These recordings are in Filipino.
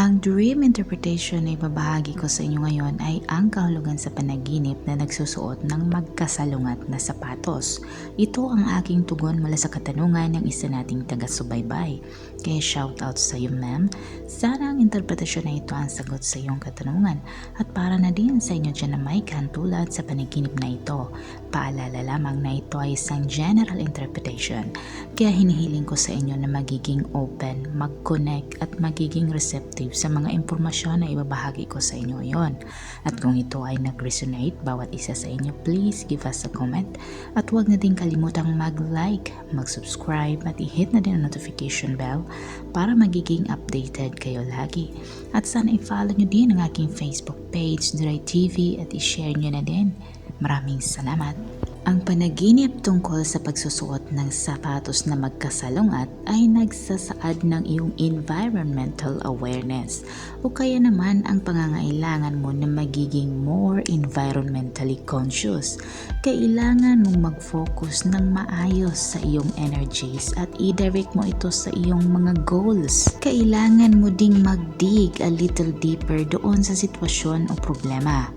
Ang dream interpretation na ibabahagi ko sa inyo ngayon ay ang kahulugan sa panaginip na nagsusuot ng magkasalungat na sapatos. Ito ang aking tugon mula sa katanungan ng isa nating taga-subaybay. Kaya shout out sa iyo ma'am. Sana ang interpretasyon na ito ang sagot sa iyong katanungan at para na din sa inyo dyan na may kahantulad sa panaginip na ito. Paalala lamang na ito ay isang general interpretation. Kaya hinihiling ko sa inyo na magiging open, mag-connect at magiging receptive sa mga impormasyon na ibabahagi ko sa inyo ngayon. At kung ito ay nag-resonate bawat isa sa inyo, please give us a comment at huwag na din kalimutang mag-like, mag-subscribe at i-hit na din ang notification bell para magiging updated kayo lagi. At sana i-follow nyo din ang aking Facebook page, Dry TV at i-share nyo na din. Maraming salamat. Ang panaginip tungkol sa pagsusuot ng sapatos na magkasalungat ay nagsasaad ng iyong environmental awareness o kaya naman ang pangangailangan mo na magiging more environmentally conscious. Kailangan mong mag-focus ng maayos sa iyong energies at i-direct mo ito sa iyong mga goals. Kailangan mo ding mag-dig a little deeper doon sa sitwasyon o problema.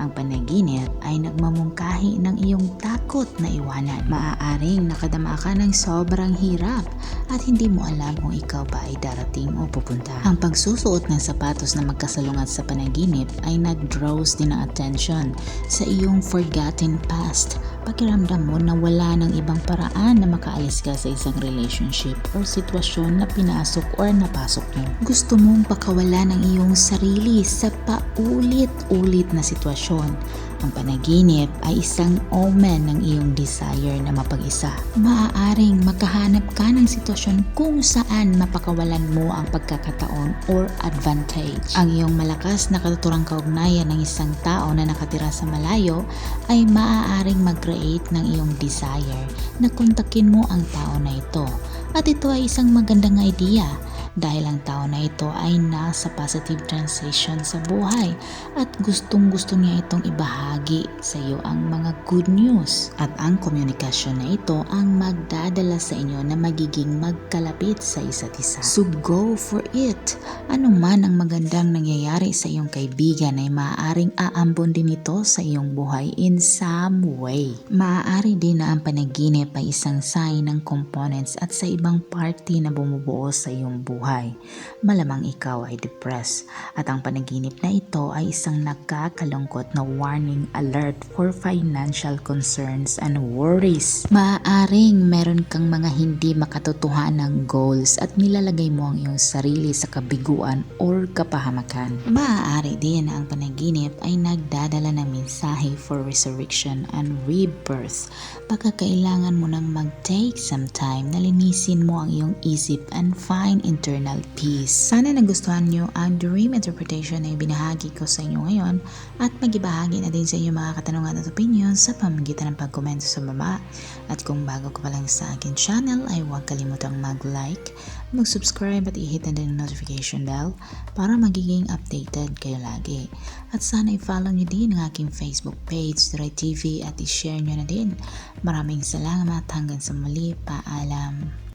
Ang panaginip ay nagmamungkahi ng iyong takot na iwanan. Maaaring nakadama ka ng sobrang hirap at hindi mo alam kung ikaw ba ay darating o pupunta. Ang pagsusuot ng sapatos na magkasalungat sa panaginip ay nag-draws din ng attention sa iyong forgotten past. Pakiramdam mo na wala ng ibang paraan na makaalis ka sa isang relationship o sitwasyon na pinasok or napasok mo. Gusto mong pakawala ng iyong sarili sa paulit-ulit na sitwasyon. Ang panaginip ay isang omen ng iyong desire na mapag-isa. Maaaring makahanap ka ng sitwasyon kung saan mapakawalan mo ang pagkakataon or advantage. Ang iyong malakas na katuturang kaugnayan ng isang tao na nakatira sa malayo ay maaaring mag-create ng iyong desire na kontakin mo ang tao na ito. At ito ay isang magandang idea dahil ang tao na ito ay nasa positive transition sa buhay at gustong gusto niya itong ibahagi sa iyo ang mga good news at ang komunikasyon na ito ang magdadala sa inyo na magiging magkalapit sa isa't isa. So go for it! Ano man ang magandang nangyayari sa iyong kaibigan ay maaaring aambon din ito sa iyong buhay in some way. Maaari din na ang panaginip ay isang sign ng components at sa ibang party na bumubuo sa iyong buhay buhay. Malamang ikaw ay depressed at ang panaginip na ito ay isang nakakalungkot na warning alert for financial concerns and worries. Maaaring meron kang mga hindi makatotohanang goals at nilalagay mo ang iyong sarili sa kabiguan or kapahamakan. Maaari din na ang panaginip ay nagdadala ng mensahe for resurrection and rebirth. Baka kailangan mo nang mag-take some time na linisin mo ang iyong isip and find internal peace. Sana nagustuhan nyo ang dream interpretation na ibinahagi ko sa inyo ngayon at magibahagi na din sa inyo mga katanungan at opinion sa pamagitan ng pagkomento sa baba. At kung bago ka pa lang sa akin channel ay huwag kalimutang mag-like, mag-subscribe at i-hit na din ang notification bell para magiging updated kayo lagi. At sana i-follow nyo din ang aking Facebook page, Dry TV at i-share nyo na din. Maraming salamat hanggang sa muli. Paalam.